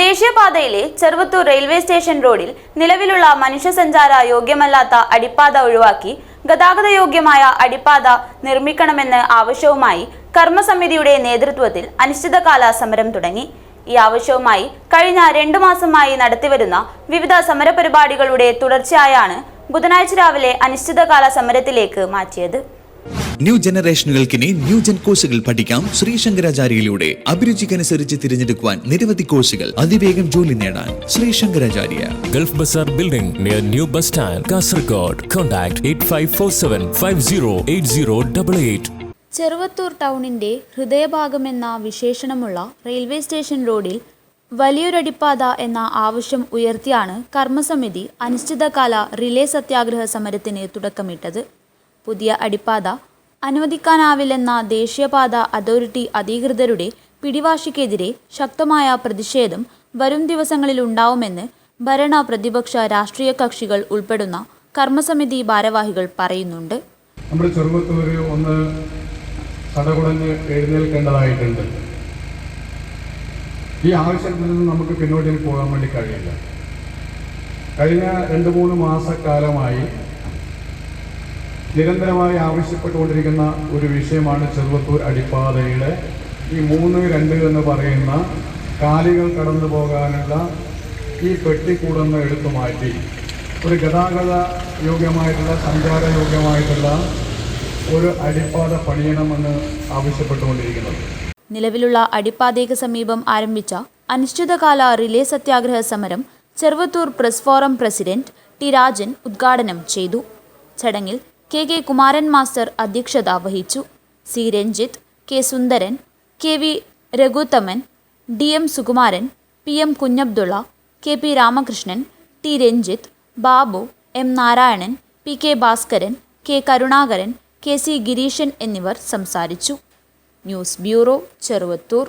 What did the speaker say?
ദേശീയപാതയിലെ Cheruvathur railway station റോഡിൽ നിലവിലുള്ള മനുഷ്യസഞ്ചാര യോഗ്യമല്ലാത്ത അടിപ്പാത ഒഴിവാക്കി ഗതാഗത യോഗ്യമായ അടിപ്പാത നിർമ്മിക്കണമെന്ന ആവശ്യവുമായി കർമ്മസമിതിയുടെ നേതൃത്വത്തിൽ അനിശ്ചിതകാല സമരം തുടങ്ങി. ഈ ആവശ്യവുമായി കഴിഞ്ഞ രണ്ടു മാസമായി നടത്തിവരുന്ന വിവിധ സമരപരിപാടികളുടെ തുടർച്ചയായാണ് ബുധനാഴ്ച രാവിലെ അനിശ്ചിതകാല സമരത്തിലേക്ക് മാറ്റിയത്. ന്യൂ ജനറേഷനുകൾക്കിനി ന്യൂ ജൻ കോഴ്സുകൾ പഠിക്കാം ശ്രീ ശങ്കരാചാര്യയിലൂടെ. അഭിരുചിക്കനുസരിച്ച് തിരഞ്ഞെടുക്കുവാൻ നിരവധി കോഴ്സുകൾ അതിവേഗം ജോലി നേടാൻ Shri Shankaracharya. Gulf Bazar building near new bus stand Kasaragod contact eight five four seven five zero eight zero double eight Cheruvathur ടൗണിന്റെ ഹൃദയഭാഗമെന്ന വിശേഷണമുള്ള റെയിൽവേ സ്റ്റേഷൻ റോഡിൽ വലിയൊരടിപ്പാത എന്ന ആവശ്യം ഉയർത്തിയാണ് കർമ്മസമിതി അനിശ്ചിതകാല റിലേ സത്യാഗ്രഹ സമരത്തിന് തുടക്കമിട്ടത്. പുതിയ അടിപ്പാത അനുവദിക്കാനാവില്ലെന്ന ദേശീയപാത അതോറിറ്റി അധികൃതരുടെ പിടിവാശിക്കെതിരെ ശക്തമായ പ്രതിഷേധം വരും ദിവസങ്ങളിൽ ദിവസങ്ങളിലുണ്ടാവുമെന്ന് ഭരണ പ്രതിപക്ഷ രാഷ്ട്രീയ കക്ഷികൾ ഉൾപ്പെടുന്ന കർമ്മസമിതി ഭാരവാഹികൾ പറയുന്നുണ്ട്. നമ്മുടെ ചെറുപ്പത്തൂര് ഒന്ന് എഴുന്നേൽക്കേണ്ടതായിട്ടുണ്ട്. ഈ ആവശ്യത്തിൽ നിന്ന് നമുക്ക് പിന്നോട്ടിൽ പോകാൻ വേണ്ടി കഴിയില്ല. കഴിഞ്ഞ രണ്ട് മൂന്ന് മാസക്കാലമായി നിരന്തരമായി ആവശ്യപ്പെട്ടുകൊണ്ടിരിക്കുന്ന ഒരു വിഷയമാണ് ചെറുവത്തൂർ അടിപ്പാതയുടെ ഈ മൂന്ന് രണ്ട് എന്ന് പറയുന്ന കാലികൾ കടന്നു പോകാനുള്ള ഈ പെട്ടിക്കൂടെന്ന് എടുത്തു മാറ്റി. ഒരു ഗതാഗത യോഗ്യമായിട്ടുള്ള സഞ്ചാര യോഗ്യമായിട്ടുള്ള ഒരു അടിപ്പാത പണിയണമെന്ന് ആവശ്യപ്പെട്ടുകൊണ്ടിരിക്കുന്നത് നിലവിലുള്ള അടിപ്പാതയ്ക്ക് സമീപം ആരംഭിച്ച അനിശ്ചിതകാല റിലേ സത്യാഗ്രഹ സമരം Cheruvathur press forum president T Rajan ഉദ്ഘാടനം ചെയ്തു. ചടങ്ങിൽ കെ കെ കുമാരൻ മാസ്റ്റർ അധ്യക്ഷത വഹിച്ചു. C Ranjith K Sundaran K V Raghuthaman D M Sukumaran P M Kunhabdulla K P Ramakrishnan T Ranjith Babu M Narayanan P K Bhaskaran K Karunakaran K C Gireesan എന്നിവർ സംസാരിച്ചു. News bureau Cheruvathur.